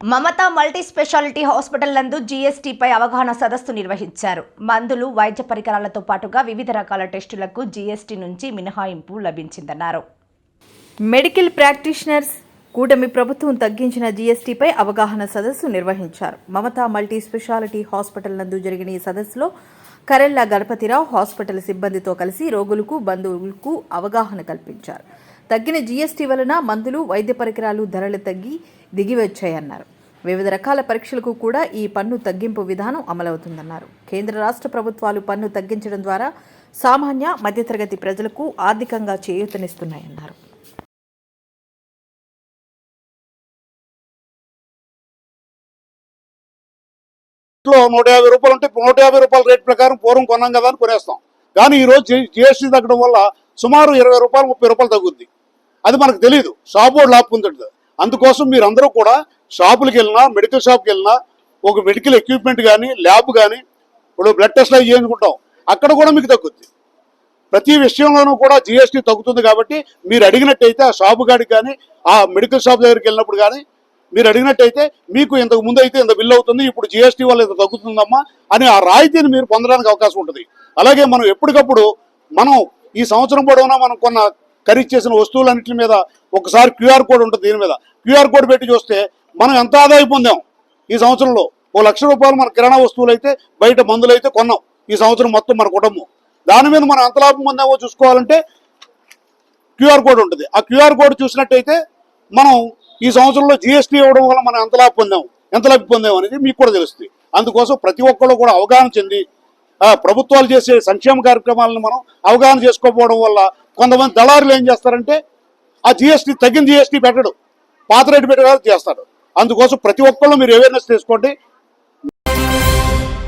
మమత multi speciality hospital నందు జీఎస్టీపై అవగాహన సదస్సు నిర్వహించారు. మందులు వైద్య పరికరాలతో పాటుగా వివిధ రకాల టెస్టులకు జీఎస్టీ నుంచి మినహాయింపు లభించిందన్నారు. మెడికల్ ప్రాక్టీషనర్స్ కూటమి ప్రభుత్వం తగ్గించిన జీఎస్టీపై అవగాహన సదస్సు నిర్వహించారు. మమతా మల్టీ స్పెషాలిటీ హాస్పిటల్ నందు జరిగిన ఈ సదస్సులో కరెల్లా గణపతిరావు హాస్పిటల్ సిబ్బందితో కలిసి రోగులకు బంధువులకు అవగాహన కల్పించారు. తగ్గిన జీఎస్టీ వలన మందులు వైద్య పరికరాలు ధరలు తగ్గి దిగివచ్చాయన్నారు. వివిధ రకాల పరీక్షలకు కూడా ఈ పన్ను తగ్గింపు విధానం అమలవుతుందన్నారు. కేంద్ర రాష్ట్ర ప్రభుత్వాలు పన్ను తగ్గించడం ద్వారా సామాన్య మధ్యతరగతి ప్రజలకు ఆర్థికంగా చేయూతనిస్తున్నాయన్నారు. నూట యాభై రూపాయలు ఉంటే నూట యాభై రూపాయల రేట్ ప్రకారం పూర్వం కొన్నాం కదా అని కొనేస్తాం. కానీ ఈరోజు జిఎస్టీ తగ్గడం వల్ల సుమారు ఇరవై రూపాయలు ముప్పై రూపాయలు తగ్గుద్ది. అది మనకు తెలియదు షాప్ బోర్డు లాక్కుంటుంది అందుకోసం మీరు అందరూ కూడా షాపులకు వెళ్ళినా మెడికల్ షాప్కి వెళ్ళినా ఒక మెడికల్ ఎక్విప్మెంట్ కానీ ల్యాబ్ కానీ ఇప్పుడు బ్లడ్ టెస్ట్ అవి చేయించుకుంటాం. అక్కడ కూడా మీకు తగ్గుద్ది. ప్రతి విషయంలోనూ కూడా జిఎస్టీ తగ్గుతుంది కాబట్టి మీరు అడిగినట్టయితే ఆ షాపు కాడికి కానీ ఆ మెడికల్ షాప్ దగ్గరికి వెళ్ళినప్పుడు కానీ మీరు అడిగినట్టయితే మీకు ఇంతకు ముందు అయితే ఇంత బిల్ అవుతుంది ఇప్పుడు జిఎస్టీ వల్ల ఇంత తగ్గుతుందమ్మా అని ఆ రాయితీని మీరు పొందడానికి అవకాశం ఉంటుంది. అలాగే మనం ఎప్పటికప్పుడు మనం ఈ సంవత్సరం పొడవునా మనం కొన్న ఖరీదు చేసిన వస్తువులన్నింటి మీద ఒకసారి క్యూఆర్ కోడ్ ఉంటుంది దీని మీద. క్యూఆర్ కోడ్ పెట్టి చూస్తే మనం ఎంత ఆదాయం పొందాం? ఈ సంవత్సరంలో ఓ లక్ష రూపాయలు మన కిరాణా వస్తువులు అయితే బయట మందులు అయితే కొన్నాం ఈ సంవత్సరం మొత్తం మన కుటుంబం. దాని మీద మనం ఎంత లాభం పొందామో చూసుకోవాలంటే క్యూఆర్ కోడ్ ఉంటుంది. ఆ క్యూఆర్ కోడ్ చూసినట్టయితే మనం ఈ సంవత్సరంలో జిఎస్టీ ఇవ్వడం వల్ల మనం ఎంత లాభం పొందాం? ఎంత లబ్ధి పొందాం అనేది మీకు కూడా తెలుస్తుంది. అందుకోసం ప్రతి ఒక్కళ్ళు కూడా అవగాహన చెంది ప్రభుత్వాలు చేసే సంక్షేమ కార్యక్రమాలను మనం అవగాహన చేసుకోకపోవడం వల్ల కొంతమంది దళారులు ఏం చేస్తారంటే ఆ జిఎస్టీ తగ్గిన జిఎస్టీ పెట్టడు. పాత రేటు పెట్టేవారు చేస్తాడు. అందుకోసం ప్రతి ఒక్కళ్ళు మీరు అవేర్నెస్ తీసుకోండి